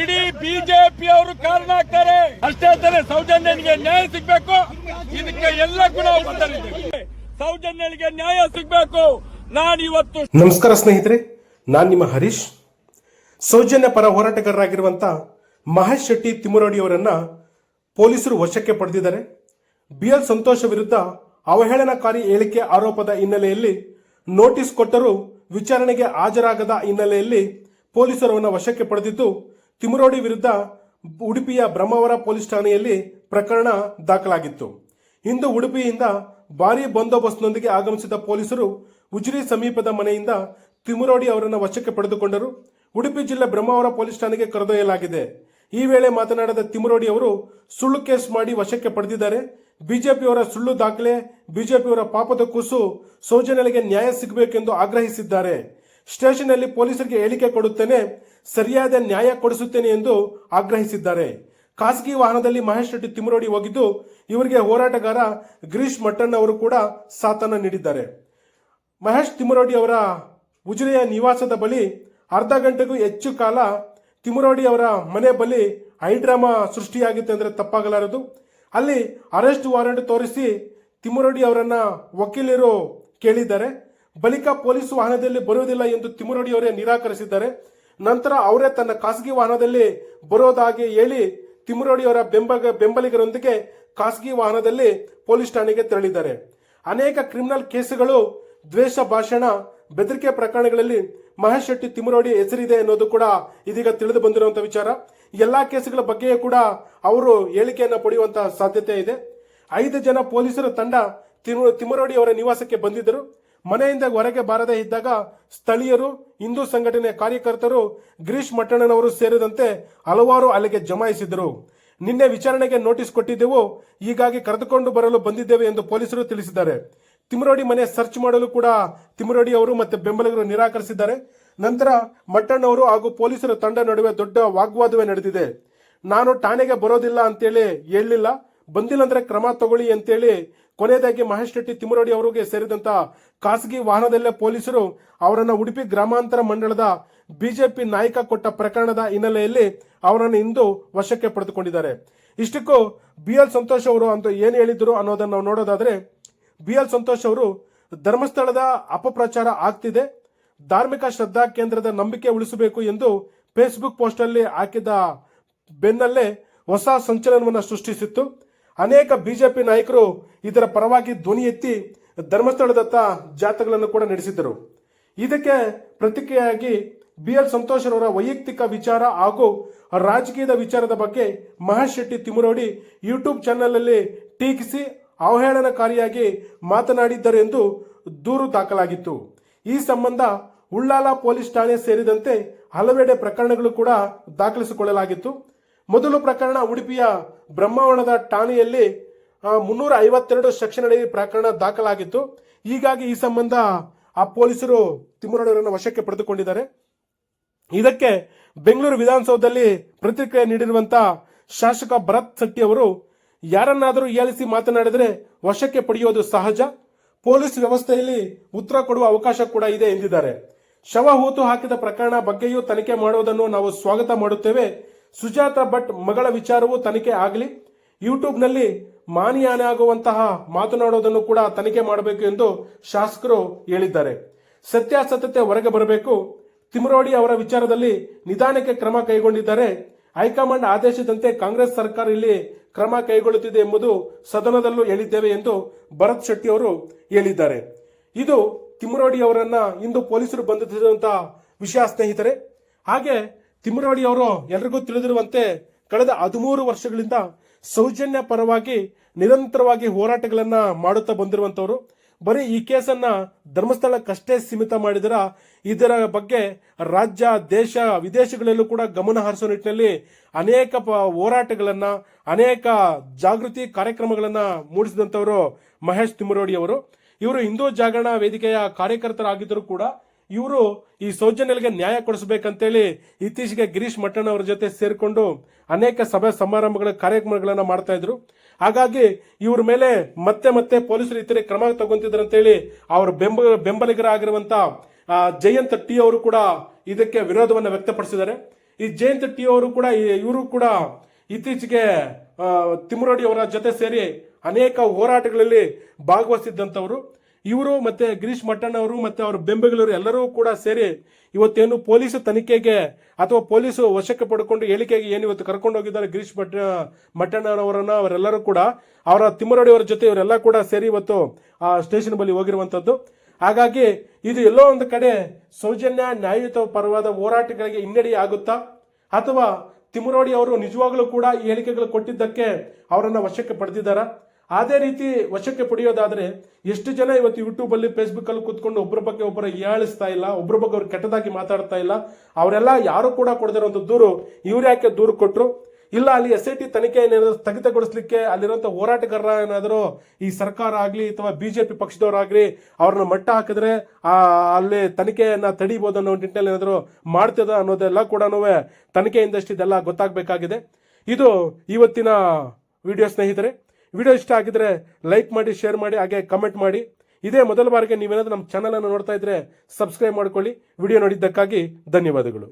ಇಡೀ ಬಿಜೆಪಿ ಅವರು ಕಾರಣ ಆಗ್ತಾರೆ. ಅಷ್ಟೇ ತಾನೆ ಸೌಜನ್ಯನಿಗೆ ನ್ಯಾಯ ಸಿಗ್ಬೇಕು. ಇದಕ್ಕೆ ಎಲ್ಲ ಗುಣ ಸೌಜನ್ಯನಿಗೆ ನ್ಯಾಯ ಸಿಗ್ಬೇಕು. ನಾನು ಇವತ್ತು ನಮಸ್ಕಾರ ಸ್ನೇಹಿತರೆ, ನಾನು ನಿಮ್ಮ ಹರೀಶ್. ಸೌಜನ್ಯ ಪರ ಹೋರಾಟಗಾರರಾಗಿರುವಂತ ಮಹೇಶ್ ಶೆಟ್ಟಿ ತಿಮ್ಮರೋಡಿ ಅವರನ್ನ ಪೊಲೀಸರು ವಶಕ್ಕೆ ಪಡೆದಿದ್ದಾರೆ. ಬಿ ಎಲ್ ಸಂತೋಷ್ ವಿರುದ್ಧ ಅವಹೇಳನಕಾರಿ ಹೇಳಿಕೆ ಆರೋಪದ ಹಿನ್ನೆಲೆಯಲ್ಲಿ ನೋಟಿಸ್ ಕೊಟ್ಟರೂ ವಿಚಾರಣೆಗೆ ಹಾಜರಾಗದ ಹಿನ್ನೆಲೆಯಲ್ಲಿ ಪೊಲೀಸರನ್ನು ವಶಕ್ಕೆ ಪಡೆದಿದ್ದು, ತಿಮುರೋಡಿ ವಿರುದ್ಧ ಉಡುಪಿಯ ಬ್ರಹ್ಮಾವರ ಪೊಲೀಸ್ ಠಾಣೆಯಲ್ಲಿ ಪ್ರಕರಣ ದಾಖಲಾಗಿತ್ತು. ಇಂದು ಉಡುಪಿಯಿಂದ ಭಾರೀ ಬಂದೋಬಸ್ತ್ನೊಂದಿಗೆ ಆಗಮಿಸಿದ ಪೊಲೀಸರು ಉಜಿರೆ ಸಮೀಪದ ಮನೆಯಿಂದ ತಿಮುರೋಡಿ ಅವರನ್ನು ವಶಕ್ಕೆ ಪಡೆದುಕೊಂಡರು. ಉಡುಪಿ ಜಿಲ್ಲೆ ಬ್ರಹ್ಮಾವರ ಪೊಲೀಸ್ ಠಾಣೆಗೆ ಕರೆದೊಯ್ಯಲಾಗಿದೆ. ಈ ವೇಳೆ ಮಾತನಾಡಿದ ತಿಮುರೋಡಿ ಅವರು, ಸುಳ್ಳು ಕೇಸ್ ಮಾಡಿ ವಶಕ್ಕೆ ಪಡೆದಿದ್ದಾರೆ. ಬಿಜೆಪಿಯವರ ಸುಳ್ಳು ದಾಖಲೆ, ಬಿಜೆಪಿಯವರ ಪಾಪದ ಕೂಸು ಸೌಜನ್ಯಗಳಿಗೆ ನ್ಯಾಯ ಸಿಗಬೇಕೆಂದು ಆಗ್ರಹಿಸಿದ್ದಾರೆ. ಸ್ಟೇಷನ್ನಲ್ಲಿ ಪೊಲೀಸರಿಗೆ ಹೇಳಿಕೆ ಕೊಡುತ್ತೇನೆ, ಸರಿಯಾದ ನ್ಯಾಯ ಕೊಡಿಸುತ್ತೇನೆ ಎಂದು ಆಗ್ರಹಿಸಿದ್ದಾರೆ. ಖಾಸಗಿ ವಾಹನದಲ್ಲಿ ಮಹೇಶ್ ರೆಡ್ಡಿ ತಿಮ್ಮರೋಡಿ ಹೋಗಿದ್ದು, ಇವರಿಗೆ ಹೋರಾಟಗಾರ ಗಿರೀಶ್ ಮಟ್ಟಣ್ಣ ಅವರು ಕೂಡ ಸಾಥನ ನೀಡಿದ್ದಾರೆ. ಮಹೇಶ್ ತಿಮ್ಮರೋಡಿ ಅವರ ಉಜಿರೆಯ ನಿವಾಸದ ಬಳಿ ಅರ್ಧ ಗಂಟೆಗೂ ಹೆಚ್ಚು ಕಾಲ ತಿಮ್ಮರೋಡಿ ಅವರ ಮನೆ ಬಳಿ ಹೈಡ್ರಾಮಾ ಸೃಷ್ಟಿಯಾಗಿತ್ತು ಅಂದರೆ ತಪ್ಪಾಗಲಾರದು. ಅಲ್ಲಿ ಅರೆಸ್ಟ್ ವಾರೆಂಟ್ ತೋರಿಸಿ ತಿಮ್ಮರೋಡಿ ಅವರನ್ನು ವಕೀಲರು ಕೇಳಿದ್ದಾರೆ. ಬಳಿಕ ಪೊಲೀಸ್ ವಾಹನದಲ್ಲಿ ಬರುವುದಿಲ್ಲ ಎಂದು ತಿಮ್ಮರೋಡಿ ಅವರೇ ನಿರಾಕರಿಸಿದ್ದಾರೆ. ನಂತರ ಅವರೇ ತನ್ನ ಖಾಸಗಿ ವಾಹನದಲ್ಲಿ ಬರೋದಾಗಿ ಹೇಳಿ ತಿಮ್ಮರೋಡಿ ಅವರ ಬೆಂಬಲ ಬೆಂಬಲಿಗರೊಂದಿಗೆ ಖಾಸಗಿ ವಾಹನದಲ್ಲಿ ಪೊಲೀಸ್ ಠಾಣೆಗೆ ತೆರಳಿದ್ದಾರೆ. ಅನೇಕ ಕ್ರಿಮಿನಲ್ ಕೇಸುಗಳು, ದ್ವೇಷ ಭಾಷಣ, ಬೆದರಿಕೆ ಪ್ರಕರಣಗಳಲ್ಲಿ ಮಹೇಶ್ ಶೆಟ್ಟಿ ತಿಮ್ಮರೋಡಿ ಹೆಸರಿದೆ ಅನ್ನೋದು ಕೂಡ ಇದೀಗ ತಿಳಿದು ಬಂದಿರುವಂತಹ ವಿಚಾರ. ಎಲ್ಲಾ ಕೇಸುಗಳ ಬಗ್ಗೆಯೂ ಕೂಡ ಅವರು ಹೇಳಿಕೆಯನ್ನು ಪಡೆಯುವಂತಹ ಸಾಧ್ಯತೆ ಇದೆ. ಐದು ಜನ ಪೊಲೀಸರ ತಂಡ ತಿಮರೋಡಿ ಅವರ ನಿವಾಸಕ್ಕೆ ಬಂದಿದ್ದರು. ಮನೆಯಿಂದ ಹೊರಗೆ ಬಾರದೇ ಇದ್ದಾಗ ಸ್ಥಳೀಯರು, ಹಿಂದೂ ಸಂಘಟನೆಯ ಕಾರ್ಯಕರ್ತರು ಗಿರೀಶ್ ಮಟ್ಟಣ್ಣನವರು ಸೇರಿದಂತೆ ಹಲವಾರು ಅಲ್ಲಿಗೆ ಜಮಾಯಿಸಿದರು ನಿನ್ನೆ ವಿಚಾರಣೆಗೆ ನೋಟಿಸ್ ಕೊಟ್ಟಿದ್ದೆವು. ಹೀಗಾಗಿ ಕರೆದುಕೊಂಡು ಬರಲು ಬಂದಿದ್ದೇವೆ ಎಂದು ಪೊಲೀಸರು ತಿಳಿಸಿದ್ದಾರೆ. ತಿಮ್ಮರೋಡಿ ಮನೆ ಸರ್ಚ್ ಮಾಡಲು ಕೂಡ ತಿಮ್ಮರೋಡಿ ಅವರು ಮತ್ತೆ ಬೆಂಬಲಿಗರು ನಿರಾಕರಿಸಿದ್ದಾರೆ. ನಂತರ ಮಟ್ಟಣ್ಣವರು ಹಾಗೂ ಪೊಲೀಸರ ತಂಡ ನಡುವೆ ದೊಡ್ಡ ವಾಗ್ವಾದವೇ ನಡೆದಿದೆ. ನಾನು ಠಾಣೆಗೆ ಬರೋದಿಲ್ಲ ಅಂತೇಳಿ ಹೇಳಲಿಲ್ಲ. ಬಂದಿಲ್ಲ ಅಂದ್ರೆ ಕ್ರಮ ತಗೊಳ್ಳಿ ಅಂತೇಳಿ ಕೊನೆಯದಾಗಿ ಮಹೇಶ್ ಶೆಟ್ಟಿ ತಿಮ್ಮರೋಡಿ ಅವರಿಗೆ ಸೇರಿದಂತ ಖಾಸಗಿ ವಾಹನದಲ್ಲೇ ಪೊಲೀಸರು ಅವರನ್ನ ಉಡುಪಿ ಗ್ರಾಮಾಂತರ ಮಂಡಳದ ಬಿಜೆಪಿ ನಾಯಕ ಕೊಟ್ಟ ಪ್ರಕರಣದ ಹಿನ್ನೆಲೆಯಲ್ಲಿ ಅವರನ್ನು ಇಂದು ವಶಕ್ಕೆ ಪಡೆದುಕೊಂಡಿದ್ದಾರೆ. ಇಷ್ಟಕ್ಕೂ ಬಿ ಎಲ್ ಸಂತೋಷ್ ಅವರು ಅಂತ ಏನು ಹೇಳಿದ್ರು ಅನ್ನೋದನ್ನು ನಾವು ನೋಡೋದಾದ್ರೆ, ಬಿ ಎಲ್ ಸಂತೋಷ್ ಅವರು ಧರ್ಮಸ್ಥಳದ ಅಪಪ್ರಚಾರ ಆಗ್ತಿದೆ. ಧಾರ್ಮಿಕ ಶ್ರದ್ಧಾ ಕೇಂದ್ರದ ನಂಬಿಕೆ ಉಳಿಸಬೇಕು ಎಂದು ಫೇಸ್ಬುಕ್ ಪೋಸ್ಟಲ್ಲಿ ಹಾಕಿದ ಬೆನ್ನಲ್ಲೇ ಹೊಸ ಸಂಚಲನವನ್ನು ಸೃಷ್ಟಿಸಿತ್ತು. ಅನೇಕ ಬಿಜೆಪಿ ನಾಯಕರು ಇದರ ಪರವಾಗಿ ಧ್ವನಿ ಎತ್ತಿ ಧರ್ಮಸ್ಥಳದತ್ತ ಜಾಥಾಗಳನ್ನು ಕೂಡ ನಡೆಸಿದ್ದರು. ಇದಕ್ಕೆ ಪ್ರತಿಕ್ರಿಯೆಯಾಗಿ ಬಿ ಎಲ್ ಸಂತೋಷ್ ಅವರ ವೈಯಕ್ತಿಕ ವಿಚಾರ ಹಾಗೂ ರಾಜಕೀಯದ ವಿಚಾರದ ಬಗ್ಗೆ ಮಹೇಶ್ ಶೆಟ್ಟಿ ತಿಮುರೋಡಿ ಯೂಟ್ಯೂಬ್ ಚಾನೆಲ್ನಲ್ಲಿ ಟೀಕಿಸಿ ಅವಹೇಳನಕಾರಿಯಾಗಿ ಮಾತನಾಡಿದ್ದರು ಎಂದು ದೂರು ದಾಖಲಾಗಿತ್ತು. ಈ ಸಂಬಂಧ ಉಳ್ಳಾಲ ಪೊಲೀಸ್ ಠಾಣೆ ಸೇರಿದಂತೆ ಹಲವೆಡೆ ಪ್ರಕರಣಗಳು ಕೂಡ ದಾಖಲಿಸಿಕೊಳ್ಳಲಾಗಿತ್ತು. ಮೊದಲು ಪ್ರಕರಣ ಉಡುಪಿಯ ಬ್ರಹ್ಮಾವಣದ ಠಾಣೆಯಲ್ಲಿ ಮುನ್ನೂರ ಐವತ್ತೆರಡು ಸೆಕ್ಷನ್ ಪ್ರಕರಣ ದಾಖಲಾಗಿತ್ತು. ಹೀಗಾಗಿ ಈ ಸಂಬಂಧ ಆ ಪೊಲೀಸರು ತಿಮ್ಮರವರನ್ನು ವಶಕ್ಕೆ ಪಡೆದುಕೊಂಡಿದ್ದಾರೆ. ಇದಕ್ಕೆ ಬೆಂಗಳೂರು ವಿಧಾನಸೌಧದಲ್ಲಿ ಪ್ರತಿಕ್ರಿಯೆ ನೀಡಿರುವಂತ ಶಾಸಕ ಭರತ್ ಶೆಟ್ಟಿ ಅವರು, ಯಾರನ್ನಾದರೂ ಏಳಿಸಿ ಮಾತನಾಡಿದರೆ ವಶಕ್ಕೆ ಪಡೆಯೋದು ಸಹಜ. ಪೊಲೀಸ್ ವ್ಯವಸ್ಥೆಯಲ್ಲಿ ಉತ್ತರ ಕೊಡುವ ಅವಕಾಶ ಕೂಡ ಇದೆ ಎಂದಿದ್ದಾರೆ. ಶವ ಹೂತು ಹಾಕಿದ ಪ್ರಕರಣ ಬಗ್ಗೆಯೂ ತನಿಖೆ ಮಾಡುವುದನ್ನು ನಾವು ಸ್ವಾಗತ ಮಾಡುತ್ತೇವೆ. ಸುಜಾತ ಭಟ್ ಮಗಳ ವಿಚಾರವೂ ತನಿಖೆ ಆಗಲಿ. ಯೂಟ್ಯೂಬ್ನಲ್ಲಿ ಮಾನಿಯಾನೆ ಆಗುವಂತಹ ಮಾತನಾಡೋದನ್ನು ಕೂಡ ತನಿಖೆ ಮಾಡಬೇಕು ಎಂದು ಶಾಸಕರು ಹೇಳಿದ್ದಾರೆ. ಸತ್ಯಾಸತ್ಯತೆ ಹೊರಗೆ ಬರಬೇಕು. ತಿಮರೋಡಿ ಅವರ ವಿಚಾರದಲ್ಲಿ ನಿಧಾನಕ್ಕೆ ಕ್ರಮ ಕೈಗೊಂಡಿದ್ದಾರೆ. ಹೈಕಮಾಂಡ್ ಆದೇಶದಂತೆ ಕಾಂಗ್ರೆಸ್ ಸರ್ಕಾರ ಇಲ್ಲಿ ಕ್ರಮ ಕೈಗೊಳ್ಳುತ್ತಿದೆ ಎಂಬುದು ಸದನದಲ್ಲೂ ಹೇಳಿದ್ದೇವೆ ಎಂದು ಭರತ್ ಶೆಟ್ಟಿ ಅವರು ಹೇಳಿದ್ದಾರೆ. ಇದು ತಿಮ್ಮರೋಡಿ ಅವರನ್ನ ಇಂದು ಪೊಲೀಸರು ಬಂಧಿಸಿರುವಂತಹ ವಿಷಯ ಸ್ನೇಹಿತರೆ, ಹಾಗೆ ತಿಮ್ಮರೋಡಿ ಅವರು ಎಲ್ರಿಗೂ ತಿಳಿದಿರುವಂತೆ ಕಳೆದ ಹದಿಮೂರು ವರ್ಷಗಳಿಂದ ಸೌಜನ್ಯ ಪರವಾಗಿ ನಿರಂತರವಾಗಿ ಹೋರಾಟಗಳನ್ನ ಮಾಡುತ್ತಾ ಬಂದಿರುವಂತವರು. ಬರೀ ಈ ಕೇಸನ್ನ ಧರ್ಮಸ್ಥಳಕ್ಕಷ್ಟೇ ಸೀಮಿತ ಮಾಡಿದರ, ಇದರ ಬಗ್ಗೆ ರಾಜ್ಯ, ದೇಶ, ವಿದೇಶಗಳಲ್ಲೂ ಕೂಡ ಗಮನ ಹರಿಸೋ ನಿಟ್ಟಿನಲ್ಲಿ ಅನೇಕ ಹೋರಾಟಗಳನ್ನ, ಅನೇಕ ಜಾಗೃತಿ ಕಾರ್ಯಕ್ರಮಗಳನ್ನ ಮೂಡಿಸಿದಂತವರು ಮಹೇಶ್ ತಿಮ್ಮರೋಡಿ ಅವರು. ಇವರು ಹಿಂದೂ ಜಾಗರಣ ವೇದಿಕೆಯ ಕಾರ್ಯಕರ್ತರಾಗಿದ್ದರೂ ಕೂಡ ಇವರು ಈ ಸೌಜನ್ಯಗಳಿಗೆ ನ್ಯಾಯ ಕೊಡಿಸಬೇಕಂತೇಳಿ ಇತ್ತೀಚೆಗೆ ಗಿರೀಶ್ ಮಟ್ಟಣ್ಣ ಅವರ ಜೊತೆ ಸೇರಿಕೊಂಡು ಅನೇಕ ಸಭೆ ಸಮಾರಂಭಗಳ ಕಾರ್ಯಕ್ರಮಗಳನ್ನು ಮಾಡ್ತಾ ಇದ್ರು. ಹಾಗಾಗಿ ಇವ್ರ ಮೇಲೆ ಮತ್ತೆ ಮತ್ತೆ ಪೊಲೀಸರು ಇತರೆ ಕ್ರಮ ತಗೊಂತಿದ್ರಂತೇಳಿ ಅವರ ಬೆಂಬ, ಬೆಂಬಲಿಗರಾಗಿರುವಂತ ಜಯಂತ್ ಟಿ ಅವರು ಕೂಡ ಇದಕ್ಕೆ ವಿರೋಧವನ್ನು ವ್ಯಕ್ತಪಡಿಸಿದ್ದಾರೆ. ಈ ಜಯಂತ್ ಟಿ ಅವರು ಕೂಡ ಇವರು ಕೂಡ ಇತ್ತೀಚೆಗೆ ಅವರ ಜೊತೆ ಸೇರಿ ಅನೇಕ ಹೋರಾಟಗಳಲ್ಲಿ ಭಾಗವಹಿಸಿದ್ದಂಥವರು. ಇವರು ಮತ್ತೆ ಗಿರೀಶ್ ಮಟ್ಟಣ್ಣ ಅವರು ಮತ್ತೆ ಅವರ ಬೆಂಬಲಿಗರು ಎಲ್ಲರೂ ಕೂಡ ಸೇರಿ ಇವತ್ತೇನು ಪೊಲೀಸ್ ತನಿಖೆಗೆ ಅಥವಾ ಪೊಲೀಸು ವಶಕ್ಕೆ ಪಡ್ಕೊಂಡು ಹೇಳಿಕೆಗೆ ಏನು ಇವತ್ತು ಕರ್ಕೊಂಡು ಹೋಗಿದ್ದಾರೆ ಗಿರೀಶ್ ಮಟ್ಟ ಮಟ್ಟಣ್ಣನವರನ್ನ ಅವರೆಲ್ಲರೂ ಕೂಡ. ಅವರ ತಿಮ್ಮರೋಡಿ ಅವರ ಜೊತೆ ಇವರೆಲ್ಲ ಕೂಡ ಸೇರಿ ಇವತ್ತು ಆ ಸ್ಟೇಷನ್ ಬಳಿ ಹೋಗಿರುವಂಥದ್ದು. ಹಾಗಾಗಿ ಇದು ಎಲ್ಲೋ ಒಂದು ಕಡೆ ಸೌಜನ್ಯ, ನ್ಯಾಯಯುತ ಪರವಾದ ಹೋರಾಟಗಳಿಗೆ ಹಿನ್ನಡೆ ಆಗುತ್ತಾ ಅಥವಾ ತಿಮ್ಮರೋಡಿ ಅವರು ನಿಜವಾಗ್ಲೂ ಕೂಡ ಹೇಳಿಕೆಗಳು ಕೊಟ್ಟಿದ್ದಕ್ಕೆ ಅವರನ್ನು ವಶಕ್ಕೆ ಪಡೆದಿದ್ದಾರೆ? ಅದೇ ರೀತಿ ವಶಕ್ಕೆ ಪಡೆಯೋದಾದ್ರೆ ಎಷ್ಟು ಜನ ಇವತ್ತು ಯೂಟ್ಯೂಬಲ್ಲಿ ಅಲ್ಲಿ ಕೂತ್ಕೊಂಡು ಒಬ್ಬರ ಬಗ್ಗೆ ಒಬ್ಬರ ಹೀಯಾಳಿಸ್ತಾ ಇಲ್ಲ ಒಬ್ಬರ ಬಗ್ಗೆ ಅವ್ರು ಕೆಟ್ಟದಾಗಿ ಮಾತಾಡ್ತಾ ಇಲ್ಲ, ಅವರೆಲ್ಲ ಯಾರು ಕೂಡ ಕೊಡದಿರೋ ಒಂದು ದೂರು ಇವ್ರು ಯಾಕೆ ದೂರು ಕೊಟ್ರು? ಇಲ್ಲ, ಅಲ್ಲಿ ಎಸ್ ಐ ಟಿ ತನಿಖೆ ಏನಾದರೂ ಸ್ಥಗಿತಗೊಳಿಸ್ಲಿಕ್ಕೆ ಅಲ್ಲಿರುವಂಥ ಹೋರಾಟಗಾರರ ಏನಾದರೂ ಈ ಸರ್ಕಾರ ಆಗಲಿ ಅಥವಾ ಬಿ ಜೆ ಪಿ ಪಕ್ಷದವರಾಗಲಿ ಅವ್ರನ್ನ ಮಟ್ಟ ಹಾಕಿದ್ರೆ ಅಲ್ಲಿ ತನಿಖೆಯನ್ನು ತಡಿಬೋದು ಅನ್ನೋ ನಿಟ್ಟಿನಲ್ಲಿ ಏನಾದರೂ ಮಾಡ್ತದ ಅನ್ನೋದೆಲ್ಲ ಕೂಡ ತನಿಖೆಯಿಂದಷ್ಟು ಇದೆಲ್ಲ ಗೊತ್ತಾಗಬೇಕಾಗಿದೆ. ಇದು ಇವತ್ತಿನ ವಿಡಿಯೋ ಸ್ನೇಹಿತರೆ. ವಿಡಿಯೋ ಇಷ್ಟ ಆಗಿದ್ರೆ ಲೈಕ್ ಮಾಡಿ, ಶೇರ್ ಮಾಡಿ, ಹಾಗೆ ಕಮೆಂಟ್ ಮಾಡಿ. ಇದೇ ಮೊದಲ ಬಾರಿಗೆ ನೀವೇನಾದರೂ ನಮ್ಮ ಚಾನಲನ್ನು ನೋಡ್ತಾ ಇದ್ರೆ ಸಬ್ಸ್ಕ್ರೈಬ್ ಮಾಡ್ಕೊಳ್ಳಿ. ವಿಡಿಯೋ ನೋಡಿದ್ದಕ್ಕಾಗಿ ಧನ್ಯವಾದಗಳು.